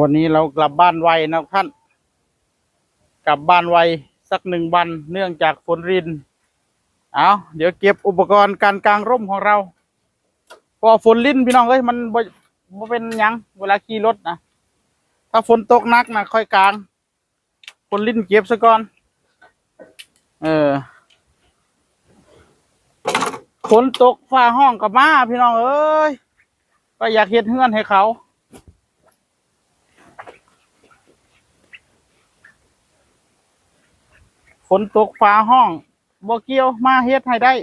วันนี้เรากลับบ้านไวนะท่าน กลับบ้านไวสักหนึ่งวันเนื่องจากฝนริน เอาเดี๋ยวเก็บอุปกรณ์การกลางร่มของเราพอฝนลิ้นพี่น้องเอ้ยมันบ่บ่เป็นยังเวลาขี่รถนะถ้าฝนตกนักนะค่อยกลางฝนลิ้นเก็บซะก่อน เออฝนตกฟ้าห้องกับมาพี่น้องเอ้ยก็อยากเฮ็ดเฮือนให้เขา ฝนตกฟ้าห้องบ่เกี่ยวมาเฮ็ดให้ได้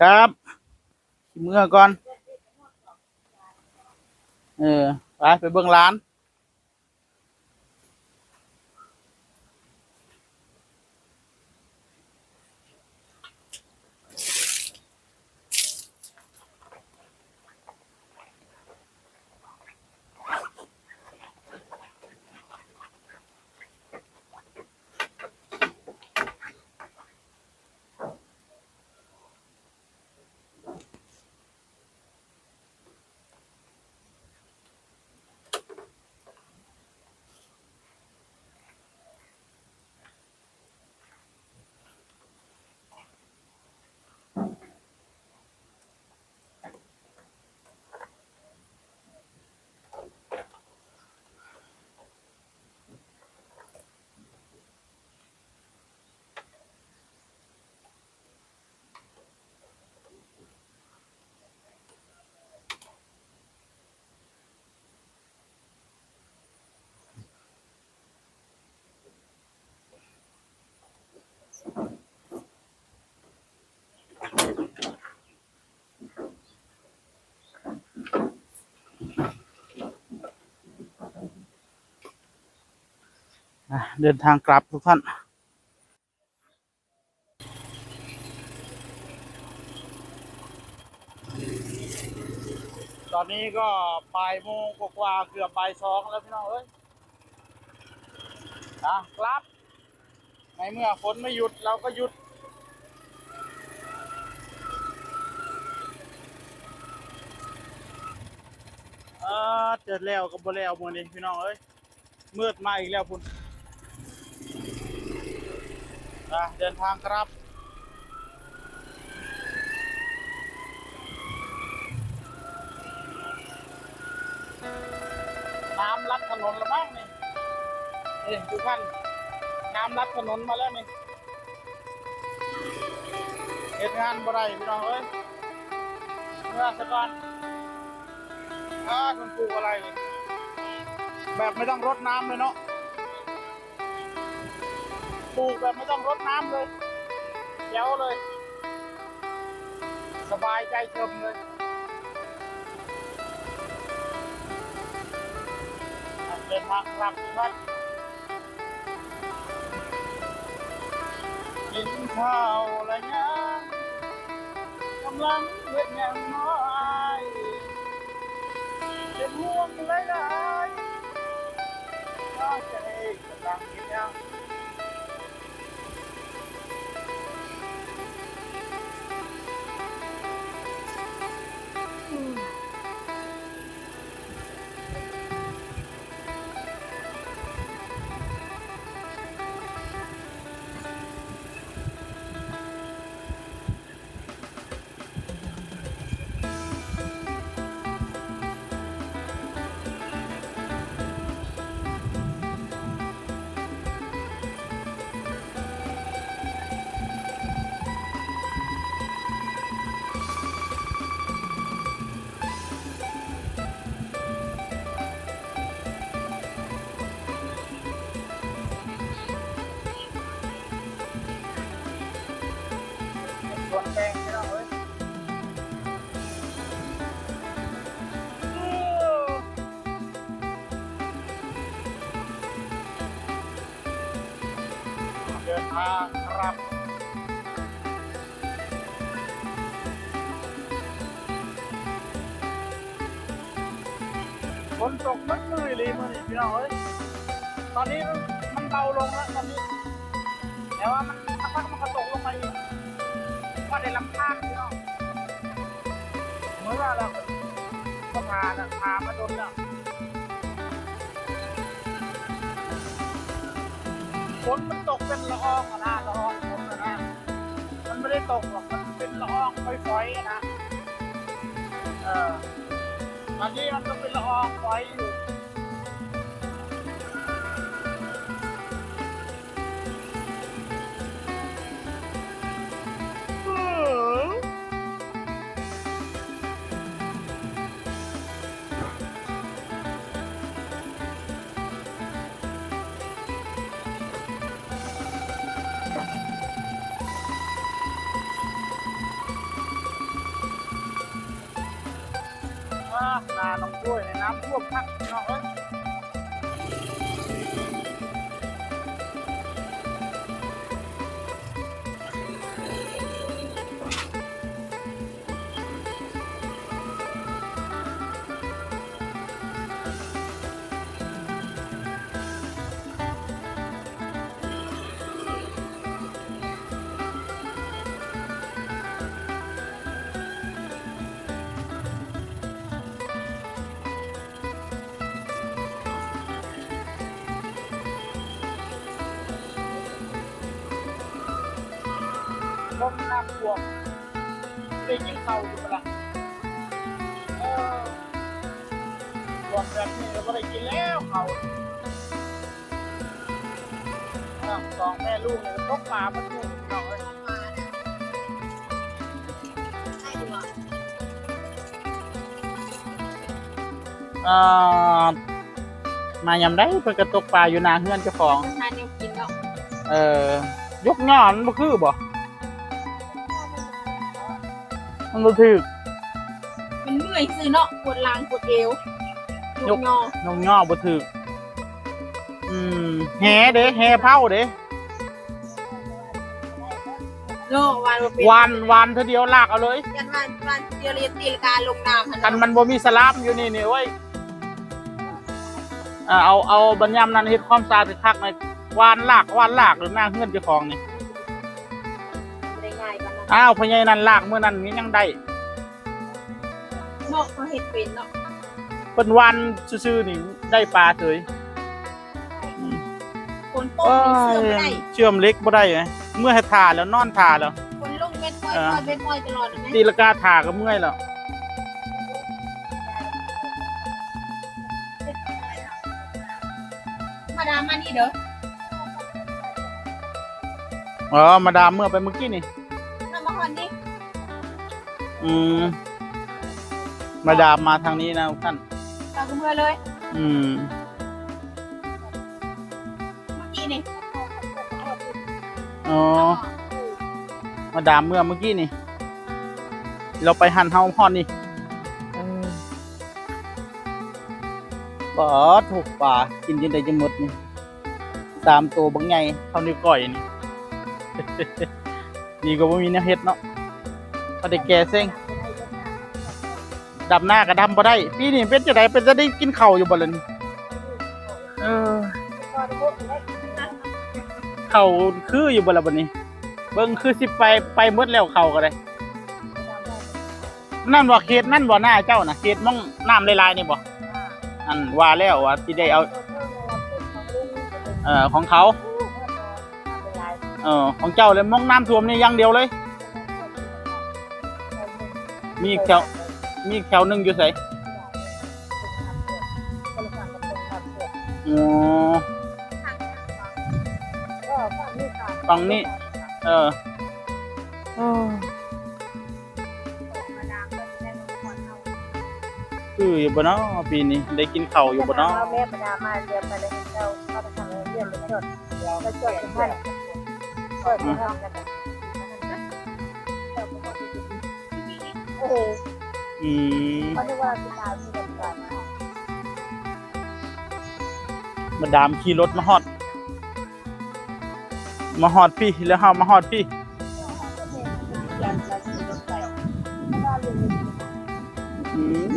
ครับเมื่อก่อน เออ ไปไปเบื้องร้าน เดินทางกลับทุกท่านตอนนี้ก็บ่ายโมงกว่าเกือบบ่ายสองแล้วพี่น้องเอ้ยอะกลับ ในเมื่อฝนไม่หยุดเราก็หยุดเออเจอแล้วก็บ่แล้วมือนี้พี่น้องเอ้ยมืดมาอีกแล้วพุ่น อะเดินทางครับน้ำลัดถนนแล้วมั้งนี่นี่ทุกท่านน้ำลัดถนนมาแล้วนี่เหตุงานบ่ได้พี่น้องเอ้ยเมื่อสะก่อนอ่าคุณปลูกอะไร แบบไม่ต้องรดน้ำเลยเนาะ ปลูกแบบไม่ต้องรดน้ำเลยเจ๋วเลย สบายใจเชิมเลยอะเดินทางกลับทุกท่านกินข้าวและยังกำลังเฮ็ดหยังน้อยเป็นห่วงหลายๆน้อยใจกำลังเฮ็ดหยัง นทางครับฝนตกมันมือเลยมันพี่น้องเอ้ยตอนนี้มันเบาลงแล้วตอนนี้ แต่ว่ามันสักพักมันก็ตกลงมาอีกก็ได้ลำพานพี่น้องเหมื่อนว่าเราก็พานะพามาโดนแล้ว ฝนมันตกเป็นละอองอะนะละอองฝนอะนะมันไม่ได้ตกหรอกมันเป็นละอองฝอยๆนะเออตอนนี้มันก็เป็นละอองฝอยอยู่ นาน้องกล้วยในน้ำท่วมพักน้องเอ้ย มน้ำท่วมได้ยินเขาอยู่ปะล่ะเออท่วมแบบนี้เราก็ได้กินแล้วเขาอะสองแม่ลูกเนี่ยตกปลามาทุ่งพี่น้องเอ้ยอ่ามายำได้เพื่อกระตกปลาอยู่นาเฮือนเจ้าของทานยังกินแล้วเอ่อยกงอนบ่คือบ่ มันบ่ถึกมันเมื่อยซื้อเนาะปวดหลังปวดเอวยกกงอยกงอบ่ถึกอืมแหเด้แหเผาเด้เนาะวันบ่เป็นวานวานเท่าเดียวลากเอาเลยยันวันวันเดียวเรียนตีลการลงน้ำกันมันบ่มีสลามอยู่นี่นี่เว้ยอ่าเอาเอาบัญญัตินั้นเฮ็ดความสะอาดให้คักหน่อยวานลากวานลากหรือหน้าเฮือนเจ้าของนี่ อ้าวพ่อใหญ่นั่นลากมื้อนั้นยังได้เนาะเขาเฮ็ดเป็นเนาะเป็นวันซื่อๆนี่ได้ปลาเฉยคนต้มนี่เสื่อมไม่ได้เชื่อมเล็กบ่ได้ไงเมื่อให้ทาแล้วนอนทาแล้วคนลงเม็ดปล่อยเออปล่อยเม็ดปล่อยตลอดเลยไหมตีลกาทาก็เมื่อยแล้วมาดามมานี่เด้ออ๋อมาดามเมื่อไปเมื่อกี้นี่น้ำมาฮ อนนี่อืม มาดามมาทางนี้นะทุกท่านเราก็เมื่อเลยอืม เมื่อกี้นี่อ๋อ มาดามเมื่อเมื่อกี้นี่ เราไปหันเฮาพอดนี่ปอดถูกป่ากินจนได้จะหมดนี่สามตัวบางใหญ่เท่านิ้วก้อยนี่ ดีกว่าบ่มีเนื้อเฮ็ดเนาะพอได้แก่เซ็งดำหน้าก็ดำบ่ได้ปีนี้เป็นจะไดเป็นจะได้กินข้าวอยู่บ่ล่ะนี่เออข้าวคืออยู่บ่ล่ะบัดนี้ เบิ่งคือสิไปไปหมดแล้วข้าวก็ได้นั่นบ่เขตนั่นบ่หน้าเจ้าน่ะเขตมองน้ำลายๆนี่บ่อันว่าแล้วว่าสิได้เอา เอ่อของเขา เออของเจ้าเลยมองน้ำท่วมนี่อย่างเดียวเลย มีอีกแถวมีอีกแถวหนึงอยู่ไสอ๋อฝั่งนี้ เออเออคืออยู่บ่เนาะปีนี้ได้กินข้าวอยู่บ่เนาะแม่ปนามาเรียนไปเลยเจ้าเขาไปทำเรียนไปจดไปจดทุกท่านเปิดไปทำกันโอ้โหอืมเขาเรียกว่าพิการมีกันก่อนมาดามขี่รถมาฮอด มาฮอดพี่แล้วเฮามาฮอดพี่นจะซื้อรถไปว่าเรื่องนี้อืม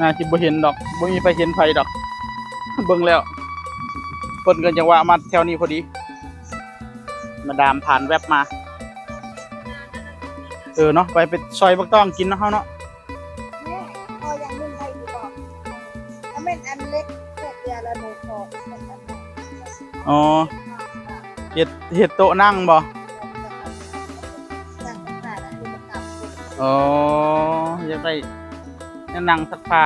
น่าสิบ่เห็นดอกบ่มีไฟเห็นไฟดอก เบิ่งแล้ว เพิ่นก็จังว่ามาแถวนี้พอดี มาดามผ่านแวบมา เออเนาะไปไปซอยบักต้องกินเนาะเฮาเนาะแม่พอยังนึ่งได้อยู่บอกถ้าเป็นอันเล็กแค่เดียวละหนูขอเป็นอันนั้นอ๋อเฮ็ดเฮ็ดโต๊ะนั่งบ่นั่งข้างหน้าแล้วนี่มันกลับคุณอ๋ออยากได้นั่งสักผ้า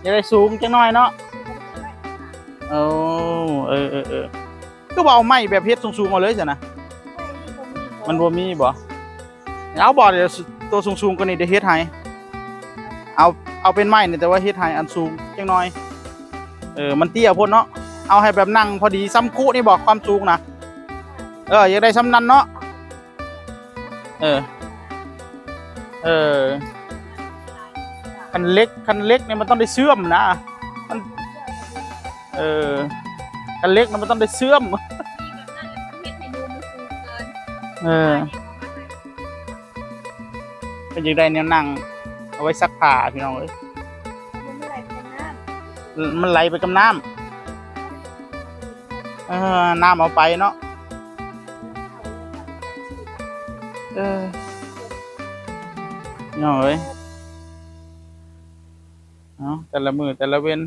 อยากได้สูงจังน้อยเนาะ โอ้เออเออเออก็บ่เอาไม้แบบเฮ็ดสูงๆเอาเลยจ้ะนะมันบ่มีบ่เอาบ่เดี๋ยวตัวสูงๆกว่านี้เดี๋ยวเฮ็ดให้เอาเอาเป็นไม้นี่แต่ว่าเฮ็ดให้อันสูงจังน้อย เออมันเตี้ยพ่นเนาะเอาให้แบบนั่งพอดีซ้ำคุนี่บอกความสูงนะเอออยากได้ซ้ำนั้นเนาะเออเออคันเล็กคันเล็กเนี่ยมันต้องได้เชื่อมนะ เออคันเล็กน่ะมันต้องได้เชื่อมมีแบบนั้นแล้วมันเฮ็ดให้ดูมันสูงเกินเออเป็นยังได้แนวนั่ง เอาไว้ซักผ้าพี่น้องเอ้ยมันเมื่อไหร่เป็นน้ำมันไหลไปกับน้ำเออน้ำเอาไปเนาะเออพี่น้องเอ้ยเอาแต่ละมือแต่ละเว้น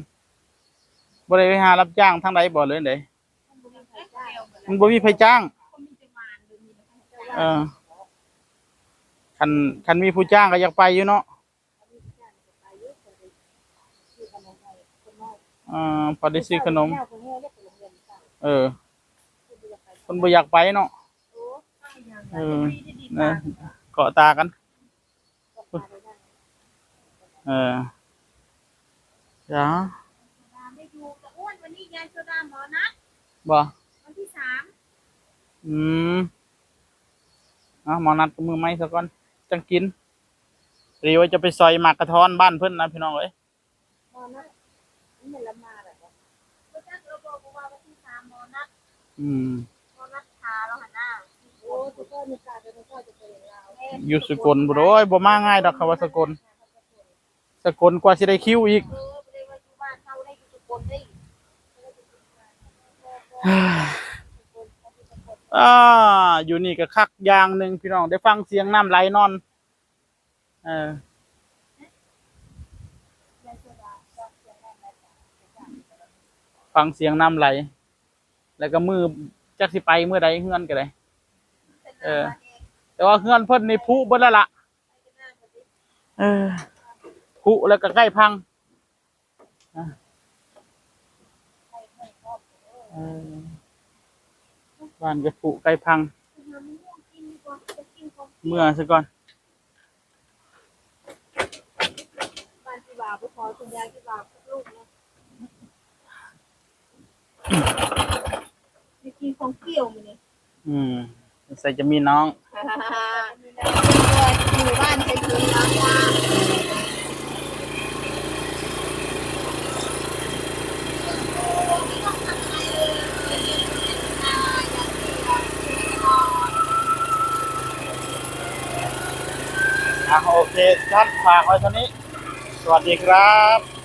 บ่ได้ไปหารับจ้างทางใดบ่เลยเด้มันบ่มีไผจ้าง เออคันคันมีผู้จ้างก็อยากไปอยู่เนาะเออพอได้ซื้อขนม เออ คนบ่อยากไปเนาะเออนะเกาะตากัน เออจ้า ไม่ดูแต่อ้วนวันนี้ ยายโซดาหมอนัดบ่วันที่สามอืมเอาหมอนัดกับมือไม้ซะก่อนจังกินหรือว่าจะไปซอยหมากกระท้อนบ้านเพิ่นนะพี่น้องเอ้ยมอนะนี่มันละมาแบบก็จะเราบอกว่าวันที่สามหมอนัดอืมหมอนัดขาเราหันหน้าโอ้ทุกคนมีการเป็นพ่อจะเป็นเราอยู่สกลบ่โดยบ่มาง่ายดอกคำว่าสกลสกลกว่าสิได้คิวอีก เออไม่ได้ว่าอยู่บ้านเขาได้อยู่ทุกคนได้อ่าอยู่นี่ก็คักอย่างหนึ่งพี่น้องได้ฟังเสียงน้ำไหลนอน เออฟังเสียงน้ำไหล แล้วก็มือจักสิไปเมื่อใดเฮือนก็ได้เออ แต่ว่าเฮือนเพิ่นในพุเบิดแล้วล่ะเออพุแล้วก็ใกล้พังอะเออ บ้านก็พุใกล้พัง เมื่อซะก่อนบ้านที่บ่าวไปขอคุณยายที่บ่าวลูกนะไปกินของเปรี้ยวมันนี่อืมใส่จะมีน้องอยู่บ้านใช้คืนแล้วจ้า อะโอเคท่านฝากไว้เท่านี้ สวัสดีครับ